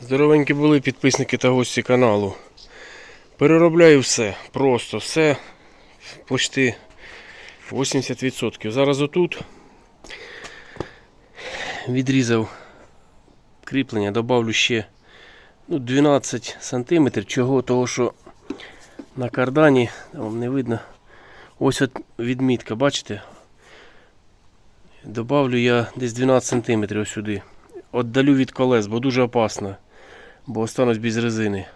Здоровенькі були підписники та гості каналу. Переробляю все, просто все почти 80%. Зараз отут відрізав кріплення, добавлю ще ну, 12 см. Чого? Того, що на кардані, вам не видно, ось от відмітка, бачите? Добавлю я десь 12 см ось сюди. Отдалю від колес, бо дуже опасно, бо останусь без резини.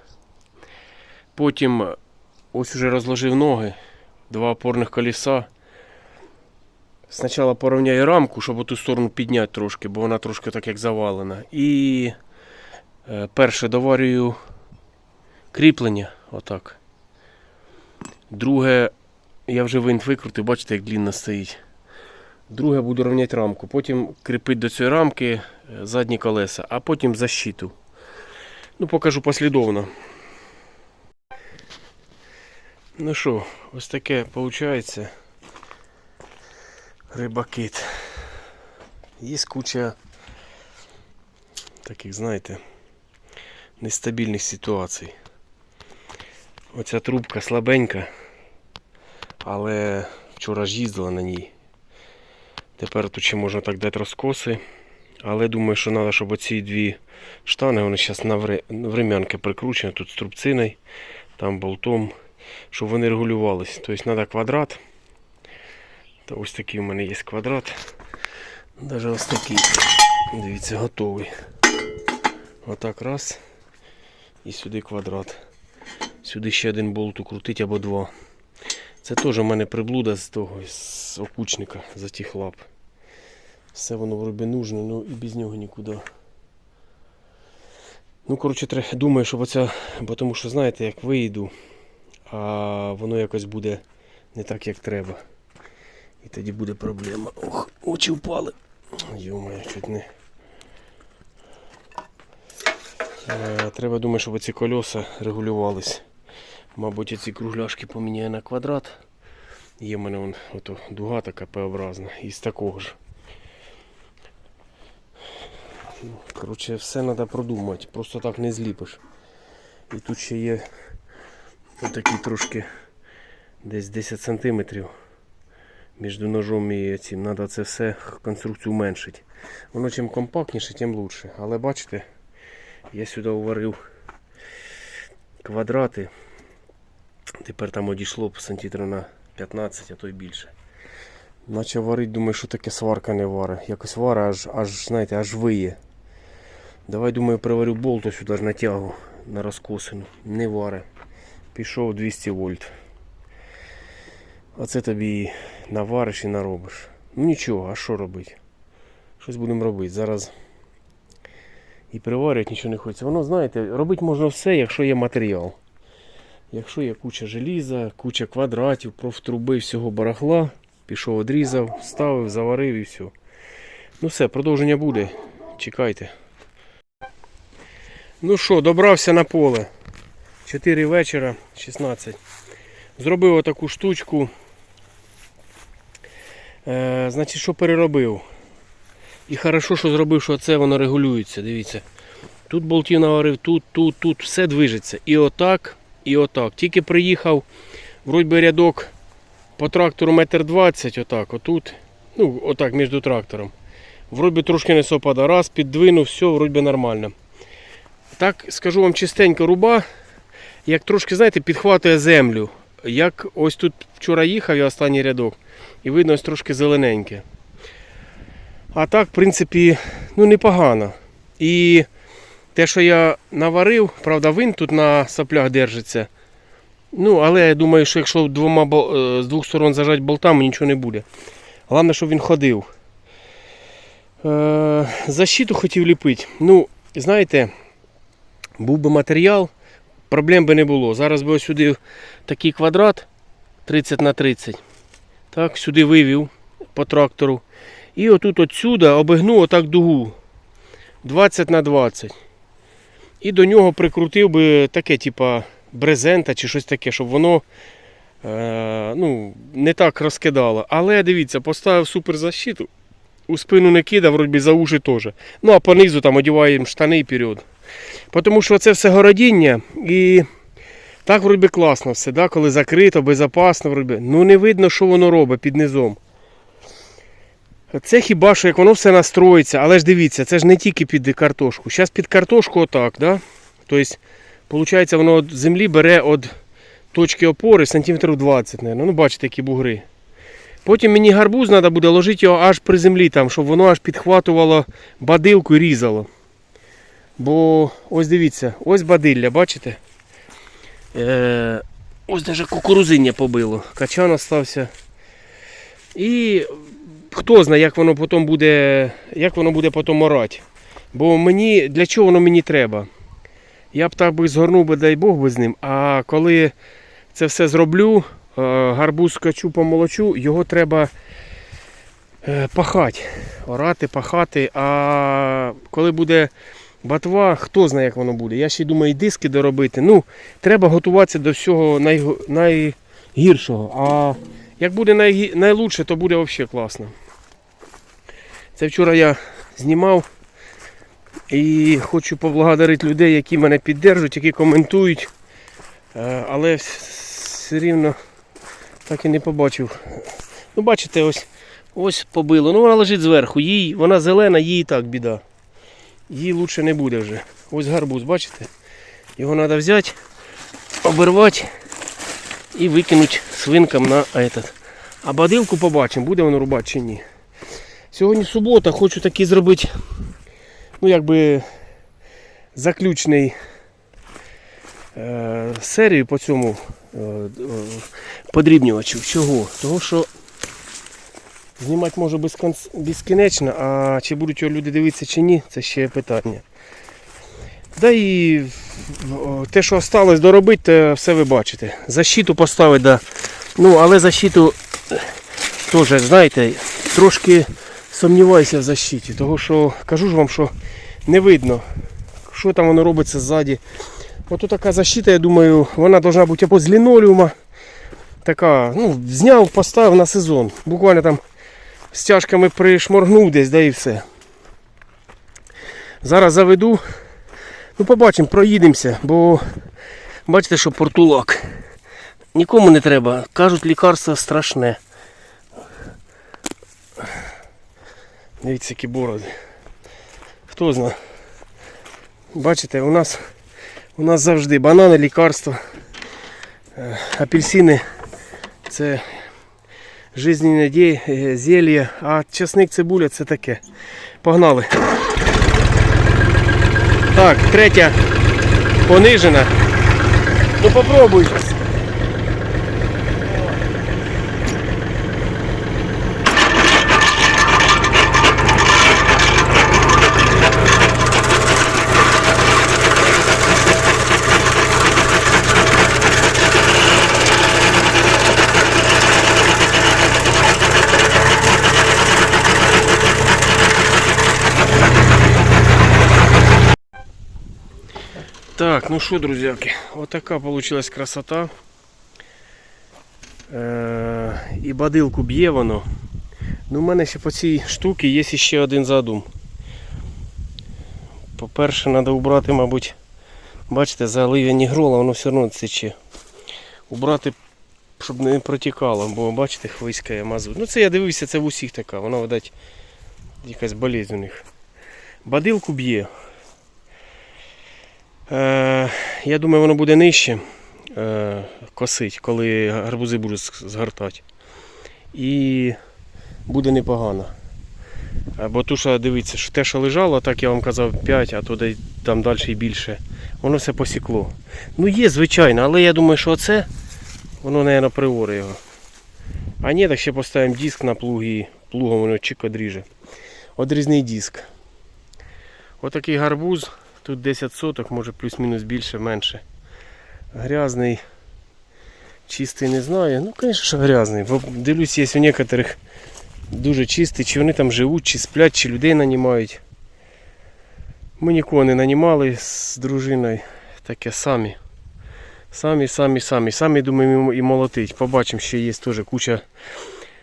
Потім е, ось уже розложив ноги, два опорних колеса. Спочатку порівняю рамку, щоб ту сторону підняти трошки, бо вона трошки так як завалена. І е, перше доварюю кріплення, отак. Друге, я вже винт викрутив, бачите, як длинно стоїть. Друге буду рівняти рамку. Потім кріпити до цієї рамки е, задні колеса, а потім защиту. Ну, покажу послідовно. Ну що, ось таке виходить. Рибакит. Є куча таких, знаєте, нестабільних ситуацій. Оця трубка слабенька, але вчора ж їздила на ній. Тепер тут ще можна так дати розкоси. Але думаю, що треба, щоб оці дві штани, вони зараз на врем'янки прикручені, тут струбциною, там болтом, щоб вони регулювались. Тобто треба квадрат. Та ось такий у мене є квадрат. Навіть ось такий. Дивіться, готовий. Отак раз. І сюди квадрат. Сюди ще один болт укрутить або два. Це теж у мене приблуда з того, з окучника, за тих лап. Все воно вроді нужне, ну і без нього нікуди. Ну, коротше, думаю, щоб оця, бо тому що знаєте, як виїду, а воно якось буде не так, як треба. І тоді буде проблема. Ох, очі впали. Йомаю, чуть не. Е, треба думаю, щоб ці колеса регулювались. Мабуть, ці кругляшки поміняю на квадрат. Є в мене вон, ото, дуга така П-образна. Із такого ж. Коротше, все треба продумати. Просто так не зліпиш. І тут ще є отакий трошки десь 10 сантиметрів між ножом і цим. Треба це все конструкцію уменшити. Воно чим компактніше, тим краще. Але бачите, я сюди уварив квадрати. Тепер там одійшло сантиметрів на 15, а то й більше. Наче варить, думаю, що таке сварка не варить. Якось вара аж, аж, знаєте, аж виє. Давай, думаю, приварю болту сюди ж на тягу, на розкосину. Не варе. Пішов 200 вольт. Оце тобі і навариш і наробиш. Ну нічого, а що робити? Щось будемо робити. Зараз і приварювати нічого не хочеться. Воно, знаєте, робити можна все, якщо є матеріал. Якщо є куча желіза, куча квадратів, профтруби, всього барахла, пішов, одрізав, ставив, заварив і все. Ну все, продовження буде. Чекайте. Ну що, добрався на поле. 4 вечора, 16. Зробив отаку штучку. Е, значить, що переробив? І хорошо, що зробив, що це воно регулюється. Дивіться. Тут болтів наварив, тут, тут, тут, все движеться. І отак, і отак. Тільки приїхав, вроді би рядок по трактору метр двадцять, отак, отут. Ну, отак, між трактором. Вроді трошки не совпада. Раз, піддвинув, все, вроді нормально. Так, скажу вам чистенько руба, як трошки, знаєте, підхватує землю. Як ось тут вчора їхав я останній рядок, і видно ось трошки зелененьке. А так, в принципі, ну непогано. І те, що я наварив, правда, винт тут на соплях держиться. Ну, але я думаю, що якщо двома, е, з двох сторон зажати болтами, нічого не буде. Головне, щоб він ходив. Е, защиту хотів ліпити. Ну, знаєте, був би матеріал, проблем би не було. Зараз би ось сюди такий квадрат 30 на 30. Так, сюди вивів по трактору. І отут отсюда обігнув отак дугу 20 на 20. І до нього прикрутив би таке, типа брезента чи щось таке, щоб воно е, ну, не так розкидало. Але дивіться, поставив суперзащиту. У спину не кидав, вроді за уші теж. Ну а понизу там одіваємо штани вперед. Тому що це все городіння і так вроді класно все, да? коли закрито, безпечно, вроді. Ну не видно, що воно робить під низом. Це хіба що як воно все настроїться, але ж дивіться, це ж не тільки під картошку. Зараз під картошку отак, да? Тобто, виходить, воно від землі бере від точки опори сантиметрів 20, наверное. ну бачите, які бугри. Потім мені гарбуз треба буде ложити його аж при землі, там, щоб воно аж підхватувало бадилку і різало. Бо ось дивіться, ось бадилля, бачите? Е, ось навіть кукурузиння побило. Качан остався. І хто знає, як воно потім буде, як воно буде потім орати. Бо мені, для чого воно мені треба? Я б так би згорнув би, дай Бог би з ним. А коли це все зроблю, е, гарбуз качу помолочу, його треба е, пахати. Орати, пахати. А коли буде батва, хто знає, як воно буде. Я ще й думаю, і диски доробити. Ну, треба готуватися до всього найго- найгіршого. А як буде найгі- найлучше, то буде взагалі класно. Це вчора я знімав. І хочу поблагодарити людей, які мене піддержують, які коментують. Е, Але все рівно так і не побачив. Ну, бачите, ось, ось побило. Ну, вона лежить зверху. Їй, вона зелена, їй і так біда. Їй лучше не буде вже. Ось гарбуз, бачите? Його треба взяти, обірвати і викинути свинкам на этот. А бадилку побачимо, буде воно рубати чи ні. Сьогодні субота, хочу такий зробити ну, якби заключний е, серію по цьому е, е, подрібнювачу. Чого? Того, що знімати можу безкінечно, а чи будуть його люди дивитися чи ні, це ще питання. Да і те, що осталось доробити, те все ви бачите. Защиту поставити, да. Ну, але защиту е, теж, знаєте, трошки сумніваюся в защиті, того що кажу ж вам, що не видно, що там воно робиться ззаді. Ось така защита, я думаю, вона повинна бути або з лінолеума. Така, ну, зняв, поставив на сезон. Буквально там стяжками пришморгнув десь, да і все. Зараз заведу. Ну, побачимо, проїдемося, бо бачите, що портулак. Нікому не треба. Кажуть, лікарство страшне. Дивіться, які бороди. Хто знає. Бачите, у нас, у нас завжди банани, лікарства, е, апельсини це жизненне дє- е, зелье, а часник цибуля це таке. Погнали. Так, третя понижена. Ну попробуй. Так, ну що, друзяки, отака получилась красота. І бадилку б'є воно. Ну, у мене ще по цій штуці є ще один задум. По-перше, треба убрати, мабуть, бачите, залив'яні грола, воно все одно тече. Убрати, щоб не протікало, бо бачите, хвиська мазут. Ну це я дивився, це в усіх така, вона, видать, якась болезнь у них. Бадилку б'є. Е, я думаю, воно буде нижче е, косить, коли гарбузи будуть згортати. І буде непогано. Бо туша, дивіться, що те, що лежало, так я вам казав, 5, а туди там далі і більше. Воно все посікло. Ну є, звичайно, але я думаю, що оце, воно, мабуть, приори його. А ні, так ще поставимо диск на плуги, плугом воно чик одріже. Одрізний диск. Отакий гарбуз. Тут 10 соток, може плюс-мінус більше, менше. Грязний. Чистий не знаю. Ну, звісно, що грязний. Дивлюсь, є у некоторих дуже чистий, чи вони там живуть, чи сплять, чи людей нанімають. Ми нікого не нанімали з дружиною. Таке самі. Самі, самі, самі. Самі думаємо і молотить. Побачимо, ще є теж куча,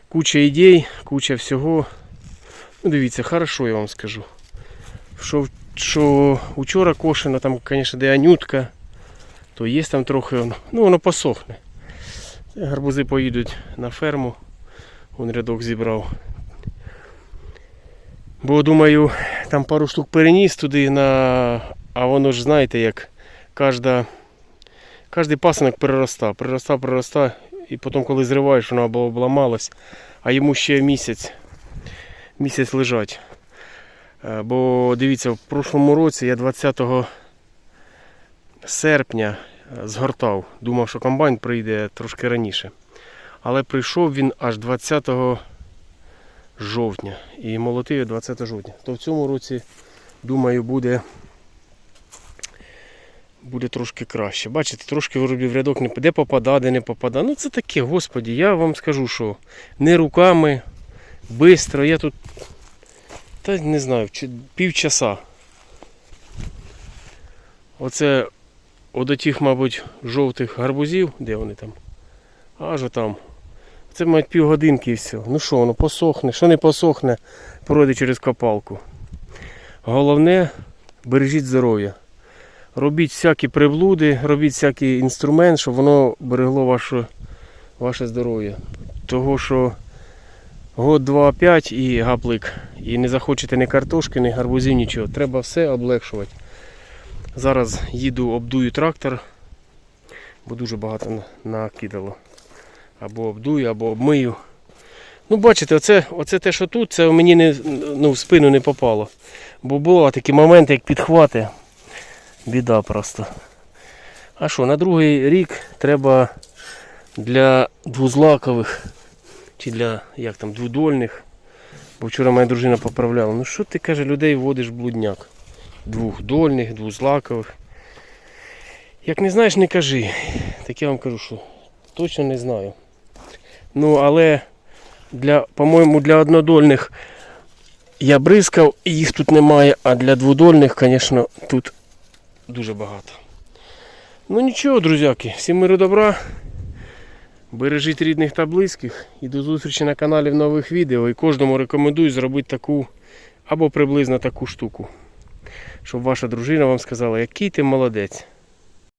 куча ідей, куча всього. Ну, дивіться, хорошо я вам скажу. Що що вчора кошено, там, звісно, де анютка, то є там трохи, воно- ну воно посохне. Гарбузи поїдуть на ферму. Вон рядок зібрав. Бо думаю, там пару штук переніс туди на. А воно ж знаєте, як кожна. Кожний пасинок перероста, перероста, перероста, і потім, коли зриваєш, воно або обламалось, а йому ще місяць, місяць лежать. Е, Бо дивіться, в прошлому році я 20 серпня е, згортав. Думав, що комбайн прийде трошки раніше. Але прийшов він аж 20 жовтня. І молотив 20 жовтня. То в цьому році, думаю, буде, буде трошки краще. Бачите, трошки виробів рядок не де попада, де не попада. Ну це таке, господі, я вам скажу, що не руками, швидко. Я тут та не знаю, півчаса. Оце от тих, мабуть, жовтих гарбузів, де вони там? Аж там. Це мають півгодинки і все. Ну що, воно посохне, що не посохне, пройде через копалку. Головне, бережіть здоров'я. Робіть всякі приблуди, робіть всякий інструмент, щоб воно берегло ваше, ваше здоров'я. Того, що год, два, п'ять і гаплик. І не захочете ні картошки, ні гарбузів, нічого. Треба все облегшувати. Зараз їду, обдую трактор, бо дуже багато накидало. Або обдую, або обмию. Ну, бачите, оце, оце те, що тут, це мені не, ну, в спину не попало. Бо було такі моменти, як підхвати. Біда просто. А що, на другий рік треба для двузлакових чи для як там, двудольних. Бо вчора моя дружина поправляла. Ну що ти каже, людей вводиш блудняк? Двухдольних, двузлакових. Як не знаєш, не кажи. Так я вам кажу, що точно не знаю. Ну, але для, по-моєму, для однодольних я бризкав, і їх тут немає, а для двудольних, звісно, тут дуже багато. Ну нічого, друзяки, всім миру добра. Бережіть рідних та близьких і до зустрічі на каналі в нових відео. І кожному рекомендую зробити таку або приблизно таку штуку. Щоб ваша дружина вам сказала, який ти молодець.